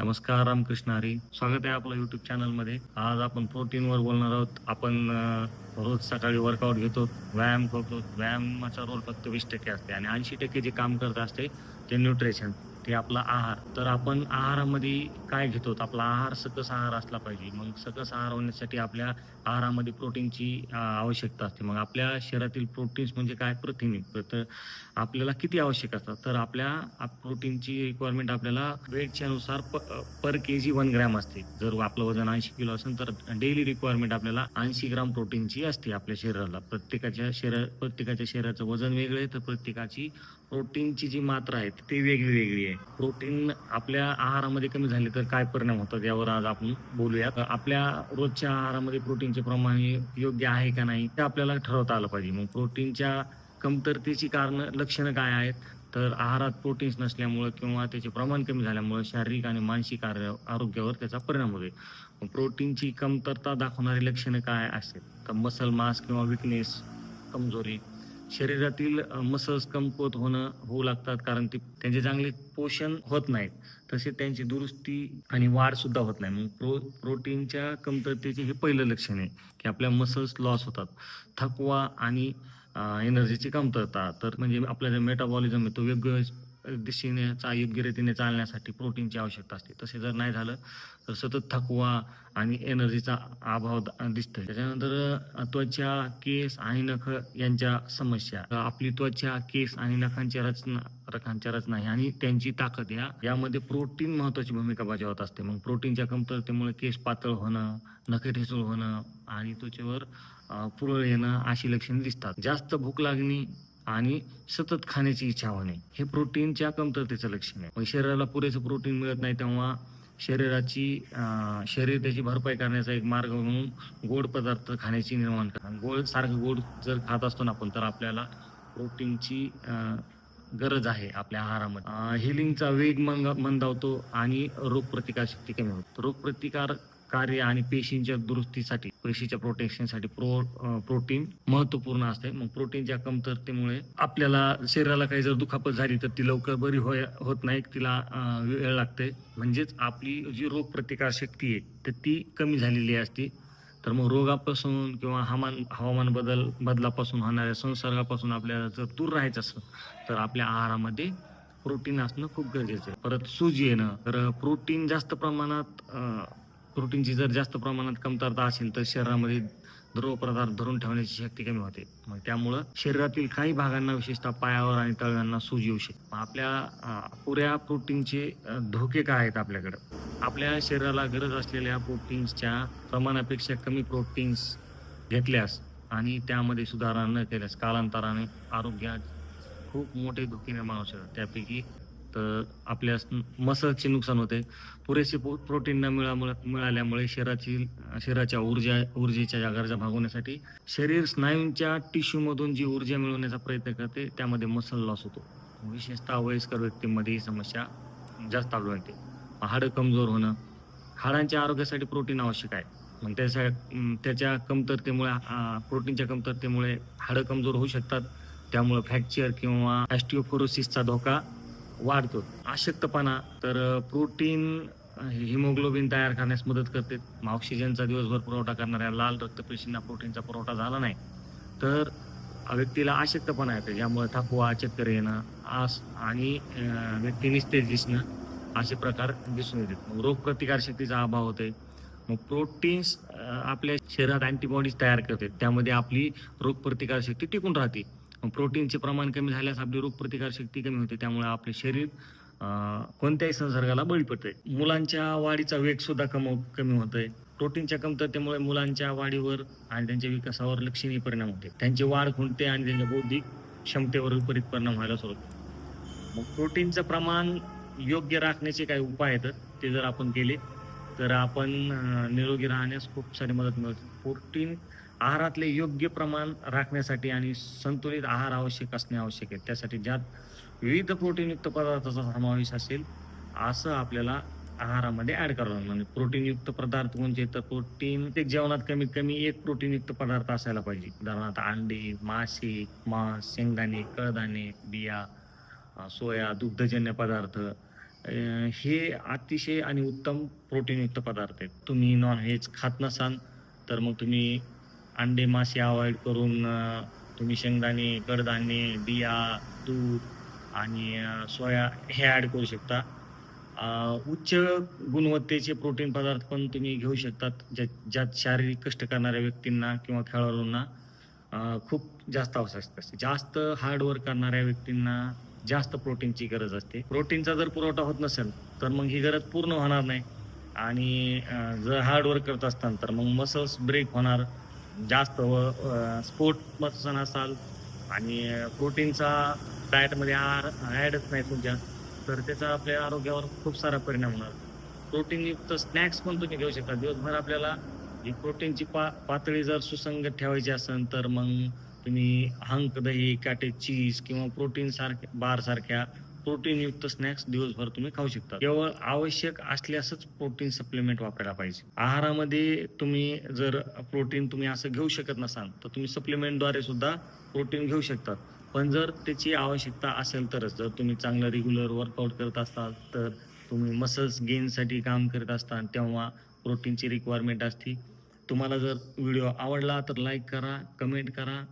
नमस्कार रामकृष्ण हरी. स्वागत आहे आपलं युट्यूब चॅनलमध्ये आज आपण प्रोटीनवर बोलणार आहोत. आपण रोज सकाळी वर्कआउट घेतो व्यायाम करतो. व्यायामाचा रोल फक्त वीस टक्के असते आणि ऐंशी टक्के जे काम करत असते ते न्यूट्रिशन ते आपला आहार. तर आपण आहारामध्ये काय घेतो? आपला आहार सकस आहार असला पाहिजे. मग सकस आहार होण्यासाठी आपल्या आहारामध्ये प्रोटीनची आवश्यकता असते. मग आपल्या शरीरातील प्रोटीन्स म्हणजे काय? प्रथिने. तर आपल्याला किती आवश्यक असतात? तर आपल्या प्रोटीनची रिक्वायरमेंट आपल्याला वेटच्या नुसार पर के जी वन ग्रॅम असते. जर आपलं वजन ऐंशी किलो असेल तर डेली रिक्वायरमेंट आपल्याला ऐंशी ग्राम प्रोटीनची असते आपल्या शरीराला. प्रत्येकाच्या शरीर प्रत्येकाच्या शरीराचं वजन वेगळं आहे तर प्रत्येकाची प्रोटीनची जी मात्रा आहे ती वेगळी वेगळी आहे. प्रोटीन आपल्या आहारामध्ये कमी झाले तर काय परिणाम होतात यावर आज आपण बोलूया आपल्या रोजच्या आहारामध्ये प्रोटीनचे प्रमाण हे योग्य आहे का नाही ते आपल्याला ठरवता आलं पाहिजे. मग प्रोटीनच्या कमतरतेची कारण लक्षणं काय आहेत? तर आहारात प्रोटीन्स नसल्यामुळं किंवा त्याचे प्रमाण कमी झाल्यामुळं शारीरिक आणि मानसिक आरो- आरोग्यावर त्याचा परिणाम होतो प्रोटीनची कमतरता दाखवणारी लक्षणं काय असतील तर मसल मास किंवा विकनेस कमजोरी शरीरातील मसल्स कमकुवत होणं होऊ लागतात कारण ते त्यांचे चांगले पोषण होत नाहीत. तसे त्यांची दुरुस्ती आणि वाढ सुद्धा होत नाही. मग प्रो प्रोटीनच्या कमतरतेचे हे पहिलं लक्षण आहे की आपल्या मसल्स लॉस होतात. थकवा आणि एनर्जीची कमतरता. तर म्हणजे आपला जो मेटाबॉलिझम आहे तो योग्य दिशेने चा योग्य रीतीने चालण्यासाठी प्रोटीनची आवश्यकता असते. तसे जर नाही झालं तर सतत थकवा आणि एनर्जीचा अभाव दिसतो दिसतोय. त्याच्यानंतर त्वचा केस आणि नख यांच्या समस्या. आपली त्वचा केस आणि नखांची रचना रखांच्या रचना ह्या आणि त्यांची ताकद या यामध्ये प्रोटीन महत्वाची भूमिका बजावत असते. मग प्रोटीनच्या कमतरतेमुळे केस पातळ होणं नखे ठेसूळ होणं आणि त्वचेवर पुरळ येणं अशी लक्षणे दिसतात. जास्त भूक लागणे आणि सतत खाण्याची इच्छा होणे. हे प्रोटीनच्या कमतरतेचं लक्षण आहे. शरीराला पुरेसं प्रोटीन मिळत नाही तेव्हा शरीराची शरीर त्याची भरपाई करण्याचा एक मार्ग म्हणून गोड पदार्थ खाण्याची निर्माण करा गोड सारखं गोड जर खात असतो ना आपण तर आपल्याला प्रोटीनची गरज आहे आपल्या आहारामध्ये. हिलिंगचा वेग मंग मंदावतो आणि रोगप्रतिकार शक्ती कमी होतो. रोगप्रतिकार कार्य आणि पेशींच्या दुरुस्तीसाठी पेशीच्या प्रोटेक्शनसाठी प्रो प्रोटीन महत्त्वपूर्ण असते. मग प्रोटीनच्या कमतरतेमुळे आपल्याला शरीराला काही जर दुखापत झाली तर ती लवकर बरी होय होत नाही. तिला वेळ लागते. म्हणजेच आपली जी रोगप्रतिकार शक्ती आहे तर ती कमी झालेली असते. तर मग रोगापासून किंवा हवामान हवामान बदल बदलापासून होणाऱ्या संसर्गापासून आपल्याला जर दूर राहायचं असेल तर आपल्या आहारामध्ये प्रोटीन असणं खूप गरजेचं आहे. परत सूज येणं. तर प्रोटीन जास्त प्रमाणात प्रोटीनची जर जास्त प्रमाणात कमतरता असेल तर शरीरामध्ये द्रव पदार्थ धरून ठेवण्याची शक्ती कमी होते. मग त्यामुळं शरीरातील काही भागांना विशेषतः पायावर आणि तळव्यांना सूज येऊ शकते. मग आपल्या पुऱ्या प्रोटीनचे धोके काय आहेत आपल्याकडं? आपल्या शरीराला गरज असलेल्या प्रोटीन्सच्या प्रमाणापेक्षा कमी प्रोटीन्स घेतल्यास आणि त्यामध्ये सुधारणा न केल्यास कालांतराने आरोग्यात खूप मोठे धोके निर्माण होऊ शकतात. त्यापैकी तर आपल्या मसलचे नुकसान होते. पुरेसे पो- प्रोटीन न मिळामुळे मिळाल्यामुळे शरीराची शरीराच्या ऊर्जा ऊर्जेच्या ज्या गरजा भागवण्यासाठी शरीर स्नायूंच्या टिश्यूमधून जी ऊर्जा मिळवण्याचा प्रयत्न करते त्यामध्ये मसल लॉस होतो. विशेषतः वयस्कर व्यक्तींमध्ये ही समस्या जास्त आढळून येते. हाडं कमजोर होणं हाडांच्या आरोग्यासाठी प्रोटीन आवश्यक आहे. मग त्याच्या त्याच्या कमतरतेमुळे प्रोटीनच्या कमतरतेमुळे हाडं कमजोर होऊ शकतात. त्यामुळे फ्रॅक्चर किंवा ॲस्टिओफोरोसिसचा धोका वाढतो. अशक्तपणा तर प्रोटीन हिमोग्लोबिन तयार करण्यास मदत करते. मग ऑक्सिजनचा दिवसभर पुरवठा करणाऱ्या लाल रक्तपेशींना प्रोटीनचा पुरवठा झाला नाही तर व्यक्तीला अशक्तपणा येते. ज्यामुळे थकवा चक्कर येणं आस आणि व्यक्ती निस्तेज दिसणं असे प्रकार दिसून येतात. मग रोगप्रतिकारशक्तीचा अभाव होते मग प्रोटीन्स आपल्या शरीरात अँटीबॉडीज तयार करते त्यामध्ये आपली रोगप्रतिकारशक्ती टिकून राहते. प्रोटीनचे प्रमाण कमी झाल्यास आपली रोगप्रतिकार शक्ती कमी होते. त्यामुळे आपले शरीर कोणत्याही संसर्गाला बळी पडते मुलांच्या वाढीचा वेग सुद्धा कम कमी होतोय. प्रोटीनच्या कमतरतेमुळे मुलांच्या वाढीवर आणि त्यांच्या विकासावर लक्षणीय परिणाम होते. त्यांची वाढ खुंटते आणि त्यांच्या बौद्धिक क्षमतेवर विपरीत परिणाम व्हायला सुरू मग प्रोटीनचं प्रमाण योग्य राखण्याचे काही उपाय आहेत. ते जर आपण केले तर आपण निरोगी राहण्यास खूप सारी मदत मिळते. प्रोटीन आहारातले योग्य प्रमाण राखण्यासाठी आणि संतुलित आहार आवश्यक असणे आवश्यक आहे. त्यासाठी ज्यात विविध प्रोटीनयुक्त पदार्थाचा समावेश असेल असं आपल्याला आहारामध्ये ॲड करावं लागणार म्हणजे प्रोटीनयुक्त पदार्थ म्हणजे तर प्रोटीन प्रत्येक जेवणात कमीत कमी एक प्रोटीनयुक्त पदार्थ असायला पाहिजे. उदाहरणार्थ अंडी मासे मांस शेंगदाणे कडधान्ये बिया सोया दुग्धजन्य पदार्थ हे अतिशय आणि उत्तम प्रोटीनयुक्त पदार्थ आहेत. तुम्ही नॉनव्हेज खात नसाल तर मग तुम्ही अंडे मासे अवॉइड करून तुम्ही शेंगदाणे कडधान्य बिया दूध आणि सोया हे ॲड करू शकता. उच्च गुणवत्तेचे प्रोटीन पदार्थ पण तुम्ही घेऊ शकतात ज्या ज्यात शारीरिक कष्ट करणाऱ्या व्यक्तींना किंवा खेळाडूंना. खूप जास्त आवश्यकता असते. जास्त हार्डवर्क करणाऱ्या व्यक्तींना जास्त प्रोटीनची गरज असते. प्रोटीनचा जर पुरवठा होत नसेल तर मग ही गरज पूर्ण होणार नाही. आणि जर हार्डवर्क करत असताना तर मग मसल्स ब्रेक होणार. जास्त व स्पोर्ट पर्सन असाल आणि प्रोटीनचा डाएटमध्ये आहार ॲडच नाही तुमच्या तर त्याचा आपल्या आरोग्यावर खूप सारा परिणाम होणार. प्रोटीनयुक्त स्नॅक्स पण तुम्ही घेऊ शकता. दिवसभर आपल्याला ही प्रोटीनची पा पातळी जर सुसंगत ठेवायची असेल तर मग तुम्ही हंक दही काटे चीज किंवा प्रोटीन सारख्या बार सारख्या प्रोटीनयुक्त स्नॅक्स दिवसभर तुम्ही खाऊ शकता. केवळ आवश्यक असल्यासच प्रोटीन सप्लिमेंट वापरायला पाहिजे. आहारामध्ये तुम्ही जर प्रोटीन तुम्ही असं घेऊ शकत नसाल तर तुम्ही सप्लिमेंटद्वारे सुद्धा प्रोटीन घेऊ शकतात पण जर त्याची आवश्यकता असेल तरच जर तुम्ही चांगलं रेग्युलर वर्कआउट करत असाल तर तुम्ही मसल्स गेनसाठी काम करत असताल तेव्हा प्रोटीनची रिक्वायरमेंट असते. तुम्हाला जर व्हिडिओ आवडला तर लाईक करा कमेंट करा.